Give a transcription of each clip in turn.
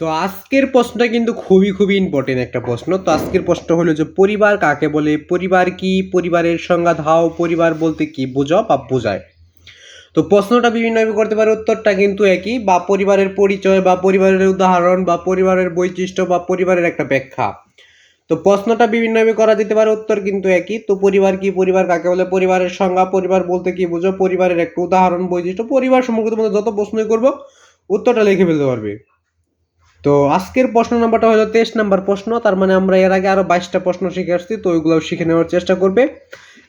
তো আজকের প্রশ্নটা কিন্তু খুবই খুবই ইম্পর্টেন্ট একটা প্রশ্ন। তো আজকের প্রশ্ন হলো যে, পরিবার কাকে বলে? পরিবার কি? পরিবারের সংজ্ঞা দাও। পরিবার বলতে কি বোঝাও বা বোঝায়? তো প্রশ্নটা বিভিন্নভাবে করতে পারে, উত্তরটা কিন্তু একই। বা পরিবারের পরিচয়, বা পরিবারের উদাহরণ, বা পরিবারের বৈশিষ্ট্য, বা পরিবারের একটা ব্যাখ্যা। তো প্রশ্নটা বিভিন্নভাবে করা যেতে পারে, উত্তর কিন্তু একই। তো পরিবার কি? পরিবার কাকে বলে? পরিবারের সংজ্ঞা, পরিবার বলতে কি বুঝো? পরিবারের একটা উদাহরণ, বৈশিষ্ট্য, পরিবার সম্পর্কে তোমাদের যত প্রশ্নই করব, উত্তরটা লিখে ফেলতে পারবে। তো আজকের প্রশ্ন নাম্বারটা হলো তেইশ নাম্বার প্রশ্ন, তার মানে আমরা এর আগে আরও বাইশটা প্রশ্ন শিখে আসছি, তো ওইগুলো শিখে নেওয়ার চেষ্টা করবে।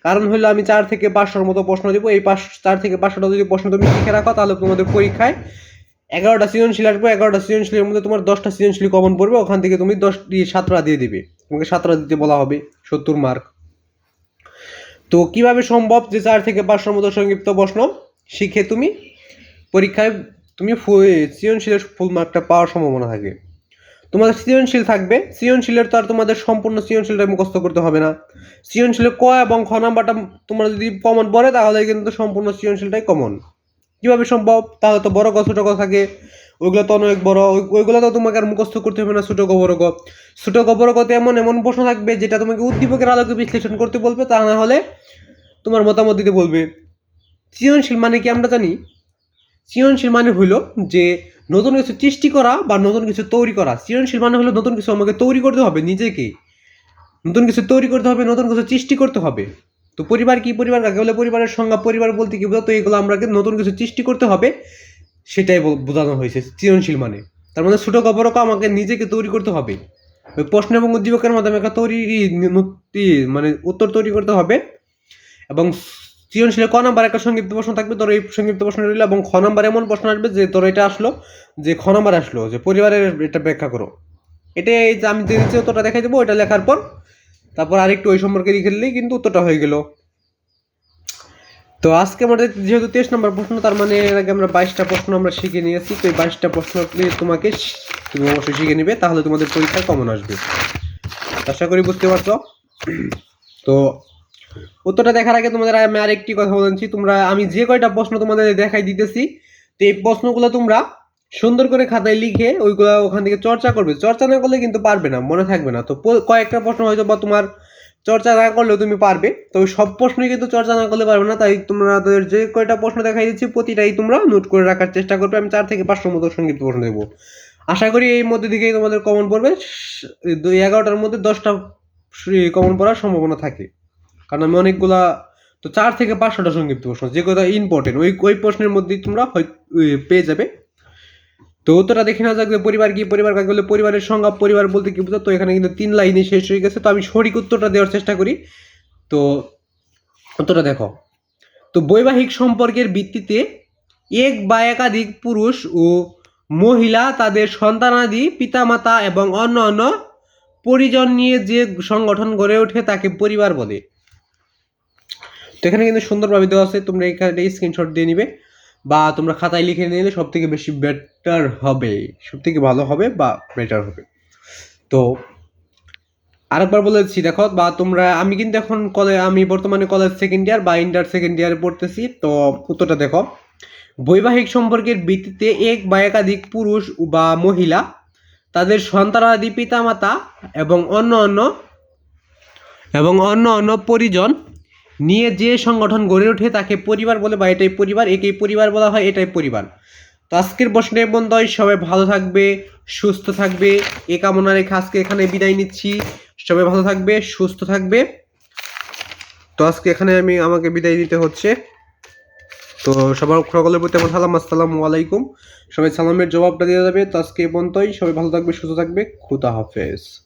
কারণ হলো আমি চার থেকে পাঁচশোর মতো প্রশ্ন দিব, এই পাঁচ, চার থেকে পাঁচশোটা যদি প্রশ্ন তুমি শিখে রাখো, তাহলে তোমাদের পরীক্ষায় এগারোটা সৃজনশীল আসবে, এগারোটা সৃজনশীলের মধ্যে তোমার দশটা সৃজনশীল কমন পড়বে, ওখান থেকে তুমি দশটি সাতটা দিয়ে দিবে। তোমাকে সাতটা দিতে বলা হবে, সত্তর মার্ক তো কীভাবে সম্ভব যে চার থেকে পাঁচশোর মতো সংক্ষিপ্ত প্রশ্ন শিখে তুমি পরীক্ষায় তুমি সৃজনশীলের ফুল মার্কটা পাওয়ার সম্ভাবনা থাকে। তোমাদের সৃজনশীল থাকবে। সৃজনশীলের তো আর তোমাদের সম্পূর্ণ সৃজনশীলটা মুখস্থ করতে হবে না। সৃজনশীলের ক এবং খ নাম্বারটা তোমরা যদি কমন পড়ে, তাহলে কিন্তু সম্পূর্ণ সৃজনশীলটাই কমন কীভাবে সম্ভব? তাহলে তো বড় ক ছোটো ক থাকে। ওইগুলো তো অনেক বড়। ওই- ওইগুলো তো তোমাকে আর মুখস্থ করতে হবে না ছোটো বড় ক ছোটো বড় কতে এমন এমন প্রশ্ন থাকবে, যেটা তোমাকে উদ্দীপকের আলোকে বিশ্লেষণ করতে বলবে, তা না হলে তোমার মতামত দিতে বলবে। সৃজনশীল মানে কি আমরা জানি? সৃজনশীল মানে হলো যে নতুন কিছু সৃষ্টি করা বা নতুন কিছু তৈরি করা। সৃজনশীল মানে হলো নতুন কিছু আমাকে তৈরি করতে হবে নিজেকে। নতুন কিছু তৈরি করতে হবে, নতুন কিছু সৃষ্টি করতে হবে। তো পরিবার কি পরিবার? কাকে বলে পরিবারের সংজ্ঞা? পরিবার বলতে কি বোঝাতো? এগুলো আমাকে নতুন কিছু সৃষ্টি করতে হবে, সেটাই বোঝানো হয়েছে সৃজনশীল মানে। তার মানে ছোটো খবরকে আমাকে নিজেকে তৈরি করতে হবে। ওই প্রশ্ন এবং উদ্দীপকের মাধ্যমে একটা তৈরি মানে উত্তর তৈরি করতে হবে। এবং সৃজনশীলে ক নাম্বার একটা সংক্ষিপ্ত প্রশ্ন থাকবে, তোর এই সংক্ষিপ্ত প্রশ্ন রইল এবং খ নাম্বার এমন প্রশ্ন আসবে যে তোর এটা আসলো, যে খ নাম্বার আসলো, যে পরিবারের এটা ব্যাখ্যা করো। এটা এই যে আমি যে দিচ্ছি উত্তরটা দেখাই দেবো, ওইটা লেখার পর তারপর আরেকটু ওই সম্পর্কে লিখে দিলেই কিন্তু উত্তরটা হয়ে গেল। তো আজকে আমাদের যেহেতু তেইশ নম্বর প্রশ্ন, তার মানে এর আগে আমরা বাইশটা প্রশ্ন আমরা শিখে নিয়েছি, তো এই বাইশটা প্রশ্ন তোমাকে তুমি অবশ্যই শিখে নিবে, তাহলে তোমাদের পরীক্ষায় কমন আসবে। আশা করি বুঝতে পারছ। তো উত্তরটা দেখার আগে তোমাদের আমি আরেকটি কথা বলছি তোমরা, আমি যে কয়টা প্রশ্ন তোমাদের দেখাই দিতেছি, তো এই প্রশ্নগুলো তোমরা সুন্দর করে খাতায় লিখে ওইগুলো ওখান থেকে চর্চা করবে। চর্চা না করলে কিন্তু পারবে না, মনে থাকবে না। তো কয়েকটা প্রশ্ন হয়তো বা তোমার চর্চা না করলেও তুমি পারবে। তো সব প্রশ্নই কিন্তু চর্চা না করলে পারবে না, তাই তোমাদের যে কয়টা প্রশ্ন দেখাই দিচ্ছি, প্রতিটাই তোমরা নোট করে রাখার চেষ্টা করবে। আমি চার থেকে পাঁচশোর মতো সংক্ষিপ্ত প্রশ্ন দেবো। আশা করি এই মধ্যে দিকেই তোমাদের কমন পড়বে। এগারোটার মধ্যে দশটা কমন পড়ার সম্ভাবনা থাকে। কারণ আমি অনেকগুলা, তো চার থেকে পাঁচশোটা সংক্ষিপ্ত প্রশ্ন যে কথা ইম্পর্টেন্ট ওই ওই প্রশ্নের মধ্যেই তোমরা পেয়ে যাবে। তো উত্তরটা দেখে না যাক পরিবার কি, পরিবার কাকে বলে, পরিবারের সংজ্ঞা, পরিবার বলতে কি বুঝো তো এখানে কিন্তু তিন লাইনে শেষ হয়ে গেছে, তো আমি সঠিক উত্তরটা দেওয়ার চেষ্টা করি। তো উত্তরটা দেখো, তো বৈবাহিক সম্পর্কের ভিত্তিতে এক বা একাধিক পুরুষ ও মহিলা তাদের সন্তানাদি পিতামাতা এবং অন্য অন্য পরিজন নিয়ে যে সংগঠন গড়ে ওঠে তাকে পরিবার বলে। তো এখানে কিন্তু সুন্দরভাবে দেওয়া আছে, তোমরা এখানে স্ক্রিনশট দিয়ে নিবে বা তোমরা খাতায় লিখে নিলে সব থেকে বেশি বেটার হবে সব থেকে ভালো হবে বা বেটার হবে। তো আরেকবার বলেছি দেখো, বা তোমরা, আমি কিন্তু এখন কলেজ আমি বর্তমানে কলেজ সেকেন্ড ইয়ার বা ইন্টার সেকেন্ড ইয়ারে পড়তেছি, তো উত্তরটা দেখো। বৈবাহিক সম্পর্কের ভিত্তিতে এক বা একাধিক পুরুষ বা মহিলা তাদের সন্তানাদি পিতামাতা এবং অন্য অন্য এবং অন্য অন্য পরিজন নিয়ে যে সংগঠন গড়ে ওঠে তাকে পরিবার বলে বা এটাই পরিবার, একেই পরিবার বলা হয়, এটাই পরিবার। তো আজকের প্রশ্নে বন্ধয় সবাই ভালো থাকবে, সুস্থ থাকবে। এ কামনা রেখে আজকে এখানে বিদায় নিচ্ছি। সবাই ভালো থাকবে, সুস্থ থাকবে। তো আজকে এখানে আমি, আমাকে বিদায় দিতে হচ্ছে। তো সবার সকলের প্রতি আমার সালাম, আসসালামু আলাইকুম। সবাই সালামের জবাবটা দিয়ে যাবে। তো আজকে এ পর্যন্তই। সবাই ভালো থাকবে, সুস্থ থাকবে। খুদা হাফেজ।